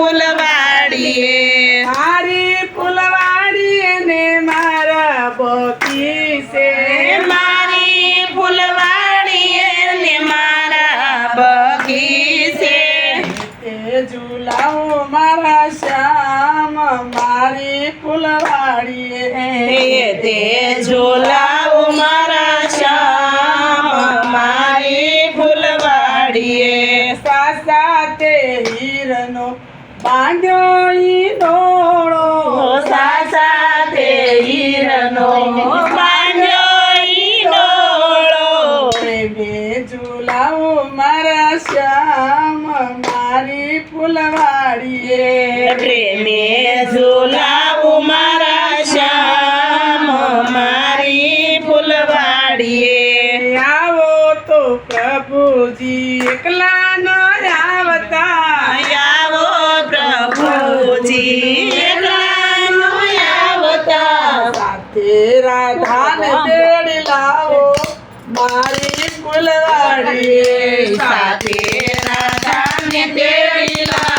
ફૂલવાડીએ. મારી ફૂલવાડીએ ને મારા બગીચે મારી ફૂલવાડીએ ને મારા બગીચે તે ઝુલાવો મારા શ્યામ મારી ફૂલવાડીએ. તે ઝોલાવું મારા શ્યામ મારી ફૂલવાડીએ. સાસા બાંધ્યો સાસા તે હીરનો બાંધ્યો પ્રેમે ઝુલાવો મારા શ્યામ મારી ફૂલવાડીએ. પ્રેમે ઝોલાવું મારા શ્યામ મારી ફૂલવાડીએ. આવો તો પ્રભુજી એકલા ન આવતા. રાધાને તેડી લાવો. મારી કુલવાડીએ સાથે રાધાને તેડી લાવો.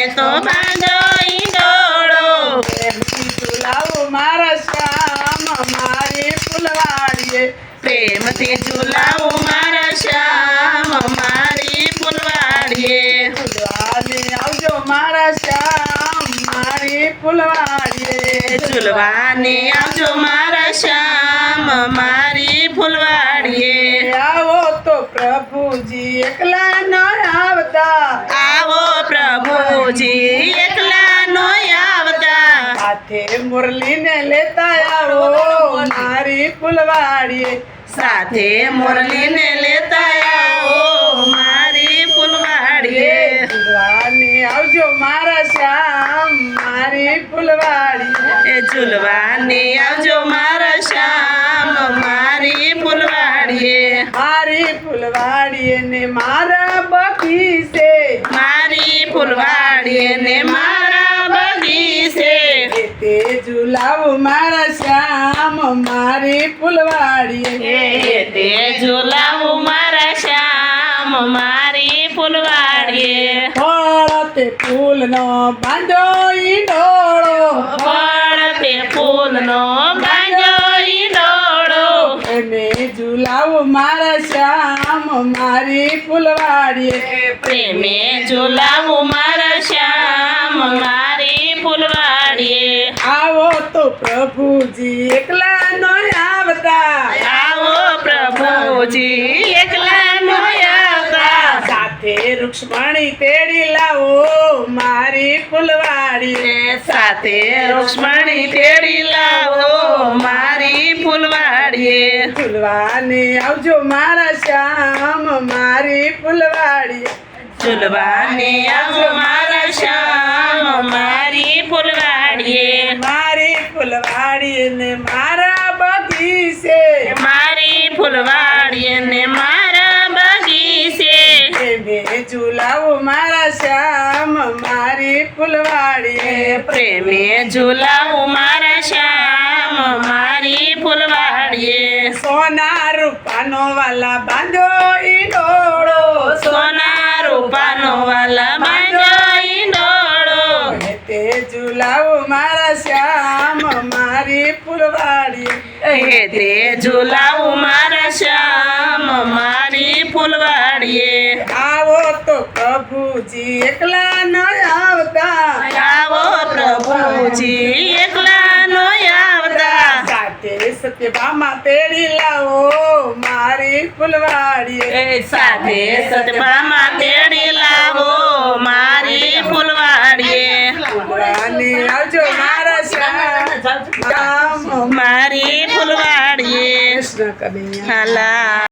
મેં તો બાંધો ઈંડોળો. ઝુલાવો મારા શ્યામ મારી ફૂલવાડીએ પ્રેમથી ઝુલાવો મારા શ્યામ મારી ફૂલવાડીએ આવજો મારા શ્યામ, મારી ફૂલવાડીએ. ઝુલવાને આવજો મારા શ્યામ, મારી ફૂલવાડીએ. આવો તો પ્રભુજી એકલા ન આવતા. પ્રભુજી એકલા નો આવતા. સાથે મુરલીને લેતા આવો મારી ફૂલવાડીએ. સાથે મુરલીને લેતા આવો મારી ફૂલવાડીએ. ફૂલવાને આવજો મારા શ્યામ મારી ફૂલવાડી એ ઝુલવાને આવજો મારા શ્યામ મારી ફૂલવાડીએ. મારી ફૂલવાડીએ ને મારા બગીચે. મારી ફૂલવાડીએ ને મારા બગીચે તે ઝુલાવું મારા શ્યામ મારી ફૂલવાડી તે ઝુલાવું મારા શ્યામ મારી ફૂલવાડીએ ફળ તે ફૂલનો બાંધો ઈ ડોળો. ફળ તે ફૂલનો બાંધો ઈંડોળો એને ઝુલાવો મારા શ્યામ મારી ફૂલવાડીએ. પ્રેમે ઝુલાવું મારા શ્યામ મારી ફૂલવાડીએ. આવો તો પ્રભુજી એકલા નો આવતા. આવો પ્રભુજી એકલા નો આવતા. સાથે રૂક્ષ્મણી તેડી લાવો મારી ફૂલવાડીએ. સાથે રૂક્ષ્મણી તેડી લાવો મારી ફૂલવાડીએ ફૂલવાને આવજો મારા શ્યામ મારી ફૂલવાડી. ઝુલવાને આવજો મારા શ્યામ મારી ફૂલવાડીએ. મારી ફૂલવાડી ને મારા બગીચે. મારી ફૂલવાડીએ ને મારા બગીચે. ઝુલાવો મારા શ્યામ મારી ફૂલવાડી પ્રેમે ઝુલાવો મારા શ્યામ. મારી ફૂલવાડીએ. સોના રૂપાનો વાલા બાંધો ઈ ડોળો. સોના રૂપાનો વાલા બાંધો ઈંડોળો તે ઝુલાવો મારા શ્યામ મારી ફૂલવાડીએ. એ તે ઝુલાવો મારા શ્યામ મારી ફૂલવાડીએ. આવો તો પ્રભુજી એકલા ન આવતા. આવો પ્રભુજી સત્યભામા તેડી લાવો મારી ફૂલવાડી સાથે સતભામાં તેડી લાવો મારી ફૂલવાડીએ. આવજો મારા શ્યામ. મારી કનૈયા. હાલા.